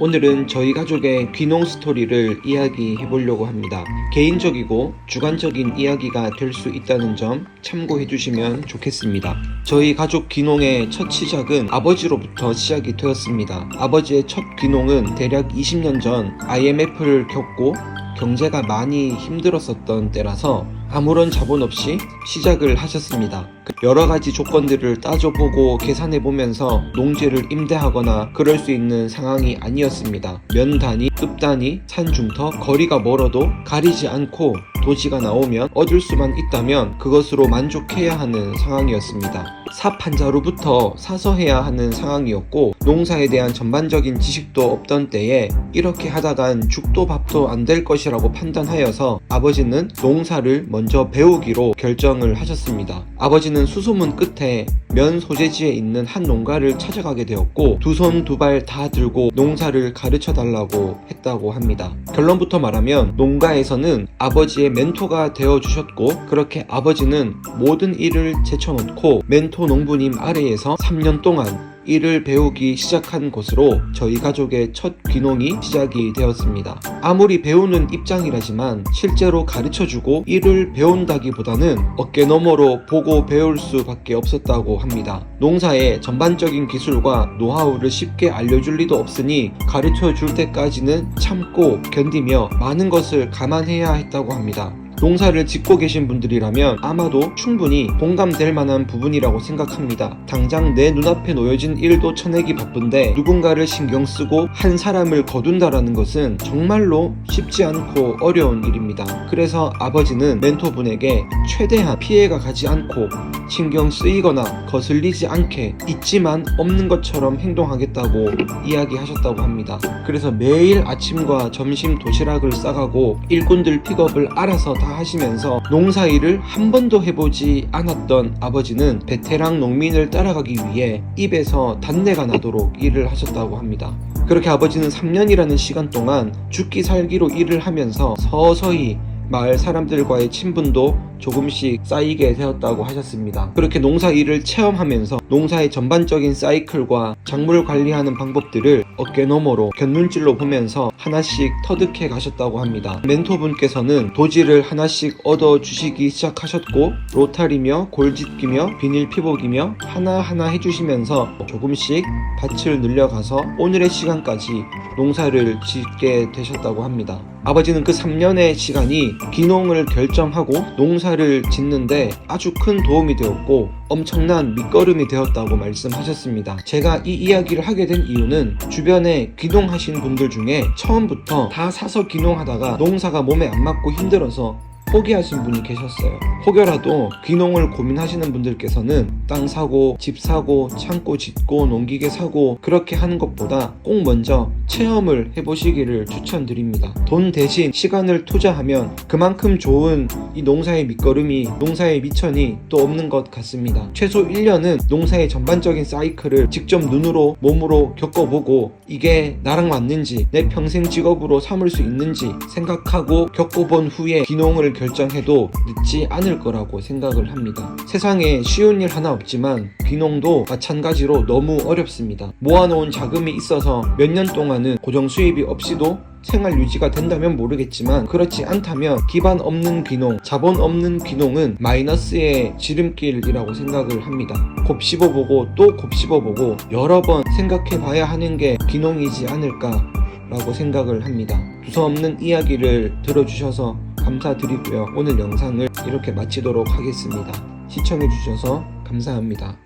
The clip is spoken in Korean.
오늘은 저희 가족의 귀농 스토리를 이야기해 보려고 합니다. 개인적이고 주관적인 이야기가 될 수 있다는 점 참고해 주시면 좋겠습니다. 저희 가족 귀농의 첫 시작은 아버지로부터 시작이 되었습니다. 아버지의 첫 귀농은 대략 20년 전 IMF를 겪고 경제가 많이 힘들었었던 때라서 아무런 자본 없이 시작을 하셨습니다. 여러 가지 조건들을 따져보고 계산해 보면서 농지를 임대하거나 그럴 수 있는 상황이 아니었습니다. 면 단위, 급 단위, 산중터, 거리가 멀어도 가리지 않고 도지가 나오면 얻을 수만 있다면 그것으로 만족해야 하는 상황이었습니다. 삽한 자루부터 사서 해야 하는 상황이었고 농사에 대한 전반적인 지식도 없던 때에 이렇게 하다간 죽도 밥도 안 될 것이라고 판단하여서 아버지는 농사를 먼저 배우기로 결정을 하셨습니다. 아버지는 수소문 끝에 면 소재지에 있는 한 농가를 찾아가게 되었고 두 손 두 발 다 들고 농사를 가르쳐 달라고 했다고 합니다. 결론부터 말하면 농가에서는 아버지의 멘토가 되어 주셨고 그렇게 아버지는 모든 일을 제쳐놓고 멘토 농부님 아래에서 3년 동안 일을 배우기 시작한 곳으로 저희 가족의 첫 귀농이 시작이 되었습니다. 아무리 배우는 입장이라지만 실제로 가르쳐주고 일을 배운다기보다는 어깨 너머로 보고 배울 수밖에 없었다고 합니다. 농사의 전반적인 기술과 노하우를 쉽게 알려줄 리도 없으니 가르쳐 줄 때까지는 참고 견디며 많은 것을 감안해야 했다고 합니다. 농사를 짓고 계신 분들이라면 아마도 충분히 공감될 만한 부분이라고 생각합니다. 당장 내 눈앞에 놓여진 일도 쳐내기 바쁜데 누군가를 신경 쓰고 한 사람을 거둔다라는 것은 정말로 쉽지 않고 어려운 일입니다. 그래서 아버지는 멘토분에게 최대한 피해가 가지 않고 신경 쓰이거나 거슬리지 않게 있지만 없는 것처럼 행동하겠다고 이야기하셨다고 합니다. 그래서 매일 아침과 점심 도시락을 싸가고 일꾼들 픽업을 알아서 다 하시면서 농사일을 한 번도 해보지 않았던 아버지는 베테랑 농민을 따라가기 위해 입에서 단내가 나도록 일을 하셨다고 합니다. 그렇게 아버지는 3년이라는 시간 동안 죽기 살기로 일을 하면서 서서히 마을 사람들과의 친분도 조금씩 쌓이게 되었다고 하셨습니다. 그렇게 농사 일을 체험하면서 농사의 전반적인 사이클과 작물 관리하는 방법들을 어깨 너머로 곁눈질로 보면서 하나씩 터득해 가셨다고 합니다. 멘토분께서는 도지를 하나씩 얻어 주시기 시작하셨고 로타리며 골짓기며 비닐 피복이며 하나하나 해주시면서 조금씩 밭을 늘려가서 오늘의 시간까지 농사를 짓게 되셨다고 합니다. 아버지는 그 3년의 시간이 귀농을 결정하고 농사를 짓는데 아주 큰 도움이 되었고 엄청난 밑거름이 되었다고 말씀하셨습니다. 제가 이 이야기를 하게 된 이유는 주변에 귀농하신 분들 중에 처음부터 다 사서 귀농하다가 농사가 몸에 안 맞고 힘들어서 포기하신 분이 계셨어요. 혹여라도 귀농을 고민하시는 분들께서는 땅 사고, 집 사고, 창고 짓고, 농기계 사고, 그렇게 하는 것보다 꼭 먼저 체험을 해보시기를 추천드립니다. 돈 대신 시간을 투자하면 그만큼 좋은 이 농사의 밑거름이, 농사의 미천이 또 없는 것 같습니다. 최소 1년은 농사의 전반적인 사이클을 직접 눈으로, 몸으로 겪어보고 이게 나랑 맞는지, 내 평생 직업으로 삼을 수 있는지 생각하고 겪어본 후에 귀농을 결정해도 늦지 않을 거라고 생각을 합니다. 세상에 쉬운 일 하나 없지만 귀농도 마찬가지로 너무 어렵습니다. 모아놓은 자금이 있어서 몇 년 동안은 고정 수입이 없이도 생활 유지가 된다면 모르겠지만 그렇지 않다면 기반 없는 귀농, 자본 없는 귀농은 마이너스의 지름길이라고 생각을 합니다. 곱씹어 보고 또 곱씹어 보고 여러 번 생각해 봐야 하는 게 귀농이지 않을까 라고 생각을 합니다. 두서없는 이야기를 들어주셔서 감사드리고요. 오늘 영상을 이렇게 마치도록 하겠습니다. 시청해주셔서 감사합니다.